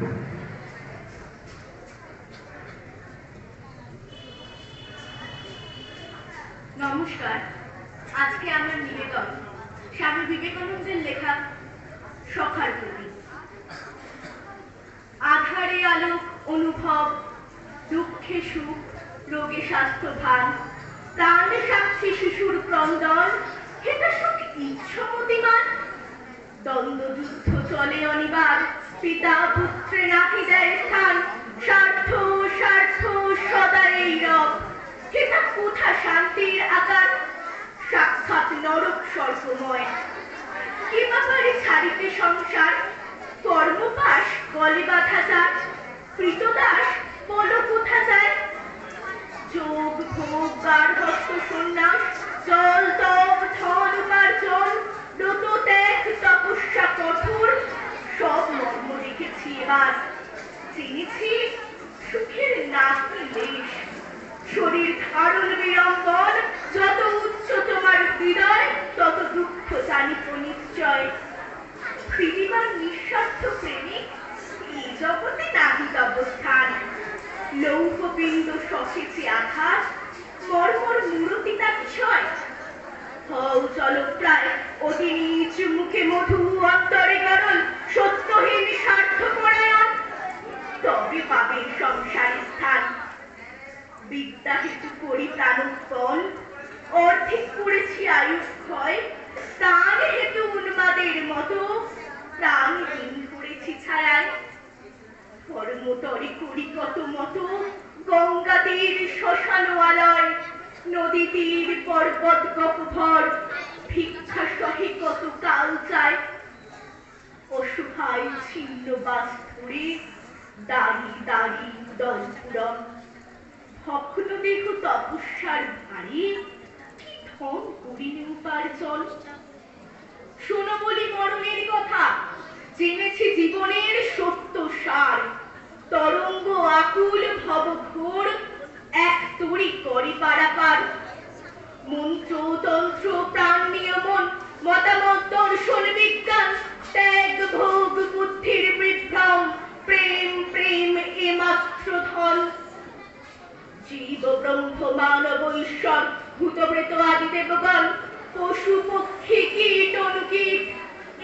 নমস্কার। আজকে আমরা নিবেদন। স্বামী বিবেকানন্দের লেখা সখার প্রতি আধারে আলোক, অনুভব, দুঃখে সুখ, রোগে স্বাস্থ্য ভান, প্রাণ সাক্ষী শিশুর ক্রন্দন, হেতা সুখ ইচ্ছমতিমান, দ্বন্দ্ব যুদ্ধ চলে অনিবার পিতা পুত্রে নাহি দেয় স্থান। স্বার্থ স্বার্থ, সদা এই রব। হেতা কোথা শান্তির আকার? সাক্ষাৎ নরক স্বল্পময়। কি ব্যাপারে ছাড়িতে সংসার? কর্মপাশ কৃতদাস বলো কোথা যায়? যোগ, ভোগ গার্হস্থ সন্ন্যাস, জল, তপ, ধন, উপার্জন ত্যাগ তপস্যা, কঠোর, সব মর্ম রেখেছি এবার চিনেছি সুখের নাকি শরীর ধারণ বিড়ম্বন, যত উচ্চ তোমার হৃদয়, তত দুঃখ জানিত নিশ্চয়। পৃথিবীর নিঃস্বার্থ প্রেমিক এই জগতে নাহিত অবস্থান লৌহবিন্দ সসেছে আঘাত মর্মর মূরতি তা বিষয়। হও চলো প্রায় অতি নিচ মুখে মধু অন্তরে গরল সত্যহীন স্বার্থ পরায়ণ তবে পাবে সংসারে স্থান। বিদ্যা হেতু করি প্রাণোৎপন অর্ধেক করেছি আয়ুষ ক্ষয়, প্রাণ হেতু উন্মাদের মতো প্রাণহীন করেছি ছায়ায়। কর্মতরে করি কত মতো গঙ্গা তীর শ্মশান নদী তীর পর্বত গহ্বর, ভিক্ষা সহে কত কাল অসহায় ছিন্ন বাস ধরে দাঁড়ি দাঁড়ি দল পূরণ ভগ্ন দেহ তপস্যার ভারী কি করিনি বলি মরণের কথা, জেনেছি জীবনের সত্য সার। তরঙ্গ আকুল ভব ঘোর এক তরি করি পারাপার। মন্ত্র, তন্ত্র, প্রাণ নিয়মন, মতামত, দর্শন, বিজ্ঞান, ত্যাগ, ভোগ বুদ্ধির বিভ্রম, প্রেম প্রেম এ মাত্র ধন। জীব, ব্রহ্ম, মানব, ঈশ্বর ভূতপ্রেত আদি দেবগণ, পশু, পক্ষী, কীট, অনুকীট,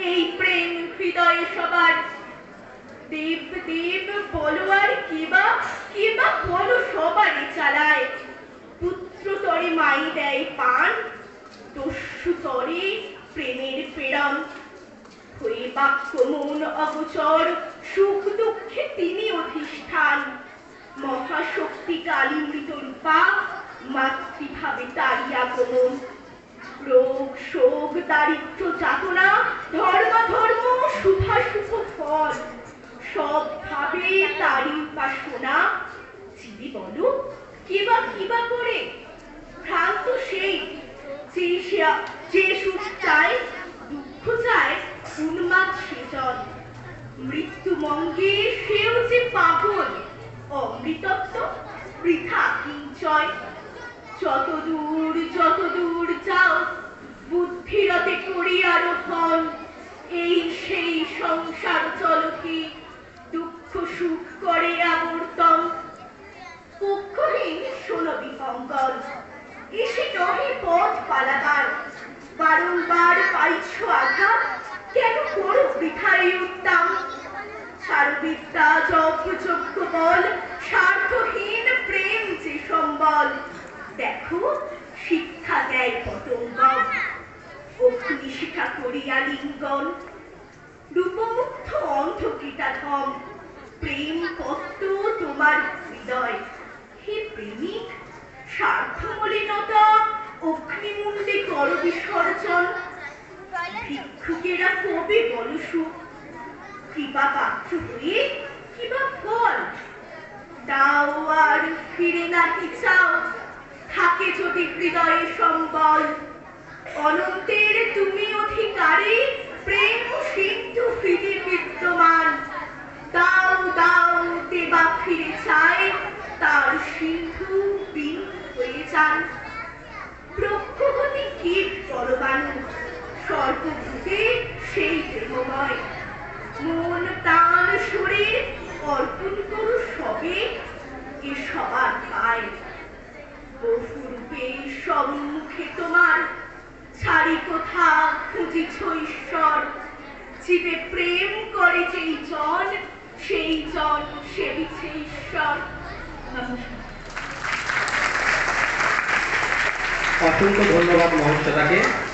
এই প্রেম হৃদয়ে সবার। দেব দেব, বলো আর কিবা কিবা বলো সবারই চালায়। পুত্র তরে মাই দেয় পান দস্যু তরে প্রেমের প্রেরণ হয়ে বাক্য মন অগোচর, সুখ দুঃখে তিনি অধিষ্ঠান। মহাশক্তি কালী মৃত রূপা মাতৃভাবে তারই আগমন। রোগ, শোক, দারিদ্র, যাতনা, ধর্ম ধর্ম শুভাশুভ ফল, সব ভাবে তারই উপাসনা। চিবি বলো কিবা কিবা করে? ভ্রান্ত সেই যে সে- যে সুখ চায় দুঃখ চায় সেজন মৃত্যু মঙ্গে সেও যে পাগল। অমৃতত্ব বৃথা কিঞ্চয়। যত দূর যত দূর যাও, বুদ্ধিরতে করি আরোহণ এই সেই সংসার চলকি, দুঃখ সুখ করে আবর্তন। পক্ষহীন শোনো বিপঙ্গল, এসে নহে পথ পালাবার। বারংবার পাইছ আঘাত কেন করো বৃথাই উত্তাম? সারবিদ্যা যজ্ঞ বল, স্বার্থহীন প্রেম যে সম্বল। দেখো, শিক্ষা দেয় পতঙ্গম। অগ্নি শিখা করিয়া লিঙ্গন। রূপমুগ্ধ অন্ধ কীটাধম প্রেম কত তোমার হৃদয়। হে প্রেমিক স্বার্থ মলিনতা অগ্নিমুণ্ডে কর বিসর্জন ভিক্ষুকেরা কবে বল সুখ পাত্র হয়ে কিবা ফল? দাও আর ফিরে নাকি চাও। থাকে যদি হৃদয়ে সম্বল। অনন্তের তুমি অধিকারী, প্রেম সিন্ধু হৃদে বিদ্যমান। দাও দাও দেবা ফিরে চায়, তার সিন্ধু বিন্দু হয়ে যান। প্রক্ষগতি কি পরমাণু সর্বভূতে সেই প্রেমময় অর্পণ করো সবে এ সবার পায়। বহুরূপে সম্মুখে তোমার। ছাড়ি কোথা খুঁজিছ ঈশ্বর? জীবে প্রেম করে যেই জন, সেই জন সেবিছে ঈশ্বর। অসংখ্য ধন্যবাদ মহর্ষদাকে